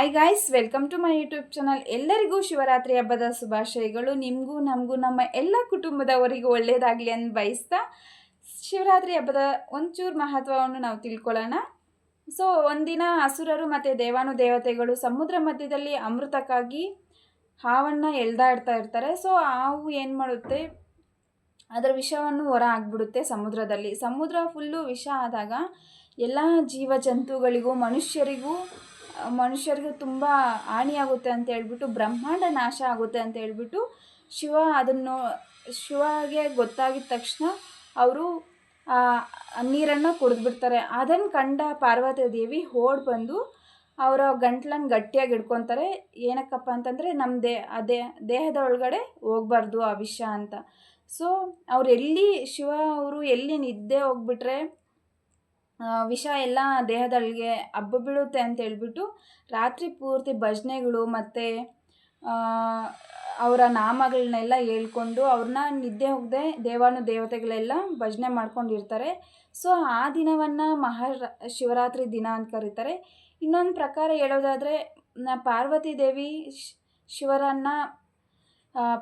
Hi guys welcome to my YouTube channel ಎಲ್ಲರಿಗೂ ಶಿವರಾತ್ರಿ ಹಬ್ಬದ ಶುಭಾಶಯಗಳು. ನಿಮಗೂ, ನಮಗೂ, ನಮ್ಮ ಎಲ್ಲ ಕುಟುಂಬದವರಿಗೂ ಒಳ್ಳೆಯದಾಗಲಿ ಅಂತ ಬಯಸ್ತಾ ಶಿವರಾತ್ರಿ ಹಬ್ಬದ ಒಂಚೂರು ಮಹತ್ವವನ್ನು ನಾವು ತಿಳ್ಕೊಳ್ಳೋಣ. ಸೊ ಒಂದಿನ ಅಸುರರು ಮತ್ತು ದೇವಾನು ದೇವತೆಗಳು ಸಮುದ್ರ ಮಧ್ಯದಲ್ಲಿ ಅಮೃತಕ್ಕಾಗಿ ಹಾವನ್ನು ಎಳ್ದಾಡ್ತಾ ಇರ್ತಾರೆ. ಸೊ ಹಾವು ಏನು ಮಾಡುತ್ತೆ? ಅದರ ವಿಷವನ್ನು ಹೊರ ಆಗ್ಬಿಡುತ್ತೆ ಸಮುದ್ರದಲ್ಲಿ. ಸಮುದ್ರ ಫುಲ್ಲು ವಿಷ ಆದಾಗ ಎಲ್ಲ ಜೀವ ಜಂತುಗಳಿಗೂ ಮನುಷ್ಯರಿಗೂ ಮನುಷ್ಯರಿಗೂ ತುಂಬ ಹಾನಿಯಾಗುತ್ತೆ ಅಂತ ಹೇಳ್ಬಿಟ್ಟು, ಬ್ರಹ್ಮಾಂಡ ನಾಶ ಆಗುತ್ತೆ ಅಂತ ಹೇಳ್ಬಿಟ್ಟು ಶಿವ ಅದನ್ನು ಶಿವಗೆ ಗೊತ್ತಾಗಿದ ತಕ್ಷಣ ಅವರು ನೀರನ್ನು ಕುಡಿದ್ಬಿಡ್ತಾರೆ ಅದನ್ನು ಕಂಡ ಪಾರ್ವತಿ ದೇವಿ ಓಡ್ ಬಂದು ಅವರ ಗಂಟ್ಲನ್ನು ಗಟ್ಟಿಯಾಗಿ ಹಿಡ್ಕೊತಾರೆ. ಏನಕ್ಕಪ್ಪ ಅಂತಂದರೆ ನಮ್ಮ ದೇ ಅದೇ ದೇಹದ ಒಳಗಡೆ ಹೋಗ್ಬಾರ್ದು ಆ ವಿಷ ಅಂತ. ಸೊ ಅವ್ರು ಎಲ್ಲಿ ಶಿವ ಅವರು ಎಲ್ಲಿ ನಿದ್ದೆ ಹೋಗ್ಬಿಟ್ರೆ ವಿಷ ಎಲ್ಲ ದೇಹದೊಳಗೆ ಹಬ್ಬ ಬೀಳುತ್ತೆ ಅಂತ ಹೇಳ್ಬಿಟ್ಟು ರಾತ್ರಿ ಪೂರ್ತಿ ಭಜನೆಗಳು ಮತ್ತು ಅವರ ನಾಮಗಳನ್ನೆಲ್ಲ ಹೇಳ್ಕೊಂಡು ಅವ್ರನ್ನ ನಿದ್ದೆ ಹೋಗದೆ ದೇವಾನು ದೇವತೆಗಳೆಲ್ಲ ಭಜನೆ ಮಾಡ್ಕೊಂಡಿರ್ತಾರೆ. ಸೊ ಆ ದಿನವನ್ನು ಮಹಾ ಶಿವರಾತ್ರಿ ದಿನ ಅಂತ ಕರೀತಾರೆ. ಇನ್ನೊಂದು ಪ್ರಕಾರ ಹೇಳೋದಾದರೆ ಪಾರ್ವತಿ ದೇವಿ ಶಿವರನ್ನ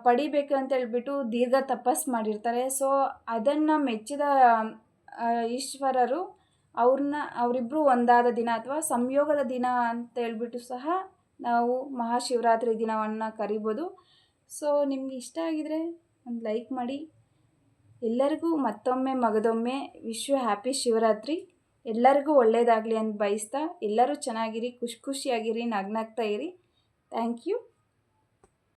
ಪಡಿಬೇಕು ಅಂತ ಹೇಳ್ಬಿಟ್ಟು ದೀರ್ಘ ತಪಸ್ಸು ಮಾಡಿರ್ತಾರೆ. ಸೊ ಅದನ್ನು ಮೆಚ್ಚಿದ ಈಶ್ವರರು ಅವ್ರನ್ನ ಅವರಿಬ್ಬರು ಒಂದಾದ ದಿನ ಅಥವಾ ಸಂಯೋಗದ ದಿನ ಅಂತ ಹೇಳ್ಬಿಟ್ಟು ಸಹ ನಾವು ಮಹಾಶಿವರಾತ್ರಿ ದಿನವನ್ನು ಕರಿಬೋದು. ಸೊ ನಿಮ್ಗೆ ಇಷ್ಟ ಆಗಿದರೆ ಒಂದು ಲೈಕ್ ಮಾಡಿ. ಎಲ್ಲರಿಗೂ ಮತ್ತೊಮ್ಮೆ, ಮಗದೊಮ್ಮೆ ವಿಶ್ವ ಹ್ಯಾಪಿ ಶಿವರಾತ್ರಿ. ಎಲ್ಲರಿಗೂ ಒಳ್ಳೆಯದಾಗಲಿ ಅಂತ ಬಯಸ್ತಾ ಎಲ್ಲರೂ ಚೆನ್ನಾಗಿರಿ, ಖುಷಿ ಖುಷಿಯಾಗಿರಿ, ನಗ್ನಗ್ತಾ ಇರಿ. Thank you